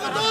আমরা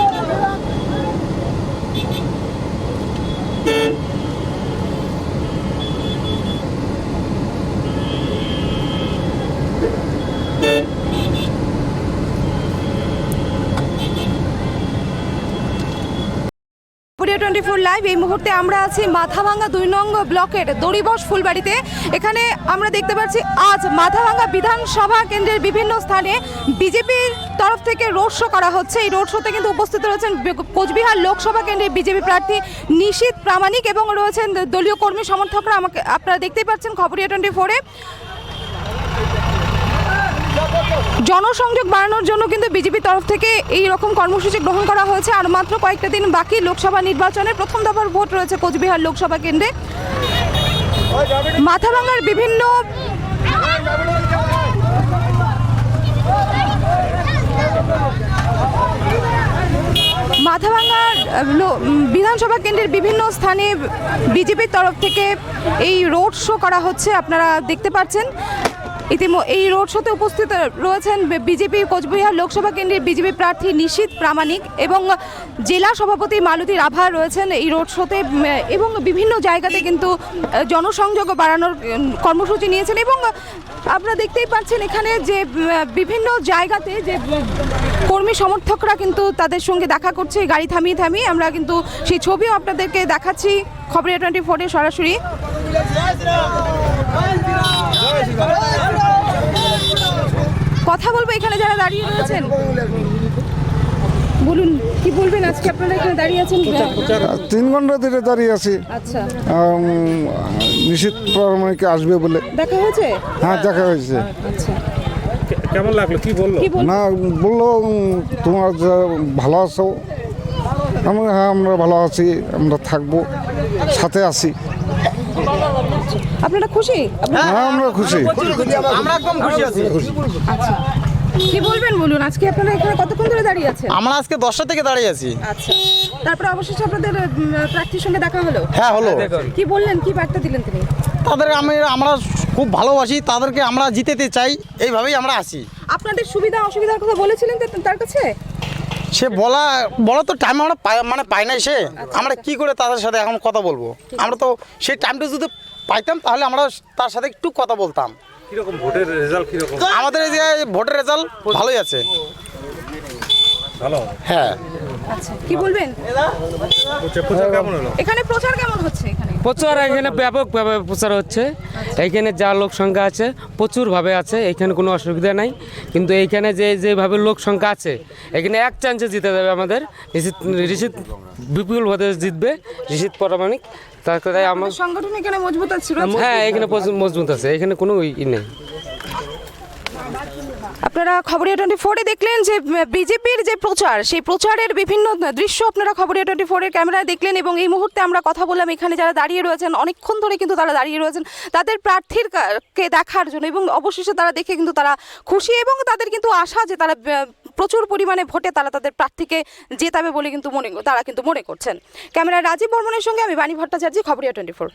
four live এই মুহূর্তে আমরা আছি মাথাভাঙ্গা দুই নং ব্লকের দড়িবস ফুলবাড়িতে। এখানে আমরা দেখতে পাচ্ছি, আজ মাথাভাঙ্গা বিধানসভা কেন্দ্রের বিভিন্ন স্থানে বিজেপির তরফ থেকে রোড শো করা হচ্ছে। এই রোড শোতে কিন্তু উপস্থিত রয়েছেন কোচবিহার লোকসভা কেন্দ্রের বিজেপি প্রার্থী নিশীত প্রামাণিক এবং রয়েছেন দলীয় কর্মী সমর্থকরা। আমাকে আপনারা দেখতেই পাচ্ছেন খবরিয়া টোয়েন্টি ফোরে। জনসংযোগ বাড়ানোর জন্য কিন্তু বিজেপি তরফ থেকে এই রকম কর্মসূচি গ্রহণ করা হয়েছে। আর মাত্র কয়েকটা দিন বাকি লোকসভা নির্বাচনে প্রথম দফার ভোট রয়েছে কোচবিহার লোকসভা কেন্দ্রে। মাথাভাঙ্গার বিভিন্ন মাথাভাঙ্গার বিধানসভা কেন্দ্রের বিভিন্ন স্থানে বিজেপির তরফ থেকে এই রোড শো করা হচ্ছে, আপনারা দেখতে পাচ্ছেন। ইতিম এই রোড শোতে উপস্থিত রয়েছেন বিজেপি কোচবিহার লোকসভা কেন্দ্রের বিজেপি প্রার্থী নিশীত প্রামাণিক এবং জেলা সভাপতি মালতী রাভা রয়েছেন এই রোড শোতে, এবং বিভিন্ন জায়গাতে কিন্তু জনসংযোগ বাড়ানোর কর্মসূচি নিয়েছেন এবং আপনারা দেখতেই পাচ্ছেন এখানে যে বিভিন্ন জায়গাতে যে, কর্মী সমর্থকরা কিন্তু তাদের সঙ্গে দেখা করছে, গাড়ি থামিয়ে থামিয়ে। আমরা কিন্তু সেই ছবিও আপনাদেরকে দেখাচ্ছি। খবরের টোয়েন্টি ফোরে সরাসরি। কথা বলব এখানে যারা দাঁড়িয়ে রয়েছেন। বলুন কি বলবেন আজকে আপনারা এখানে দাঁড়িয়ে আছেন? তিন ঘণ্টা ধরে দাঁড়িয়ে আছি। আচ্ছা। প্রামাণিক আসবে বলে। দেখা হয়েছে? হ্যাঁ দেখা হয়েছে। আচ্ছা। কেমন লাগল? কি বলল? না বলল তোমার ভালো আছো আমরা হ্যাঁ আমরা ভালো আছি আমরা থাকব সাথে আছি। আপনারা খুশি? হ্যাঁ আমরা খুশি। আমরা একদম খুশি আছি। আচ্ছা। কি বলবেন বলুন? আজকে আপনারা এখানে কতক্ষণ ধরে দাঁড়িয়ে আছেন? আমরা আজকে দশটা থেকে দাঁড়িয়ে আছি। আচ্ছা। তারপরে অবশেষে আপনাদের প্রার্থীর সঙ্গে দেখা হলো? হ্যাঁ হলো। কি বললেন? কি বার্তা দিলেন তিনি? তাদের আমি আমরা খুব ভালোবাসি। তাদেরকে আমরা জিতেতে চাই। এইভাবেই আমরা আসি আপনাদের সুবিধা অসুবিধার কথা বলেছিলেন তা- তার কাছে? সে বলা বলা তো টাইম আমরা পাই- মানে পাই নাই সে। আমরা কি করে তাদের সাথে এখন কথা বলব? আমরা তো সেই টাইমটা যদি পাইতাম তাহলে আমরা তার সাথে একটু কথা বলতাম। কীরকম ভোটের রেজাল্ট কীরকম? আমাদের এই যে ভোটের রেজাল্ট ভালোই আছে। ভালো? হ্যাঁ। আচ্ছা কি বলবেন? প্রচার প্রচার কেমন হলো? এখানে প্রচার কেমন হচ্ছে এখানে? প্রচার এখানে ব্যাপকভাবে প্রচার হচ্ছে। এইখানে যা লোক সংখ্যা আছে প্রচুরভাবে আছে এখানে কোনো অসুবিধা নাই। কিন্তু এইখানে যে যেভাবে লোক সংখ্যা আছে এখানে এক চান্সে জিতে যাবে আমাদের। ঋষিত ঋষিত বিপুল ভোটে জিতবে ঋষিত প্রামাণিক। তার কথায় আমার সংগঠন এখানে মজবুত আছে হ্যাঁ এখানে প্রচুর মজবুত আছে এখানে কোনো ই নেই। আপনারা খবরিয়া টোয়েন্টি ফোরে দেখলেন যে বিজেপির যে প্রচার সেই প্রচারের বিভিন্ন দৃশ্য আপনারা খবরিয়া টোয়েন্টি ফোরের ক্যামেরায় দেখলেন এবং এই মুহূর্তে আমরা কথা বললাম এখানে যারা দাঁড়িয়ে রয়েছেন অনেকক্ষণ ধরে কিন্তু তারা দাঁড়িয়ে রয়েছেন তাদের প্রার্থীর কা- দেখার জন্য এবং অবশেষে তারা দেখে কিন্তু তারা খুশি এবং তাদের কিন্তু আশা যে তারা প্রচুর পরিমাণে ভোটে তারা তাদের প্রার্থীকে জেতাবে বলে কিন্তু মনে তারা কিন্তু মনে করছেন। ক্যামেরা রাজীব বর্মনের সঙ্গে আমি বাণী ভট্টাচার্য, খবরিয়া টোয়েন্টি ফোর।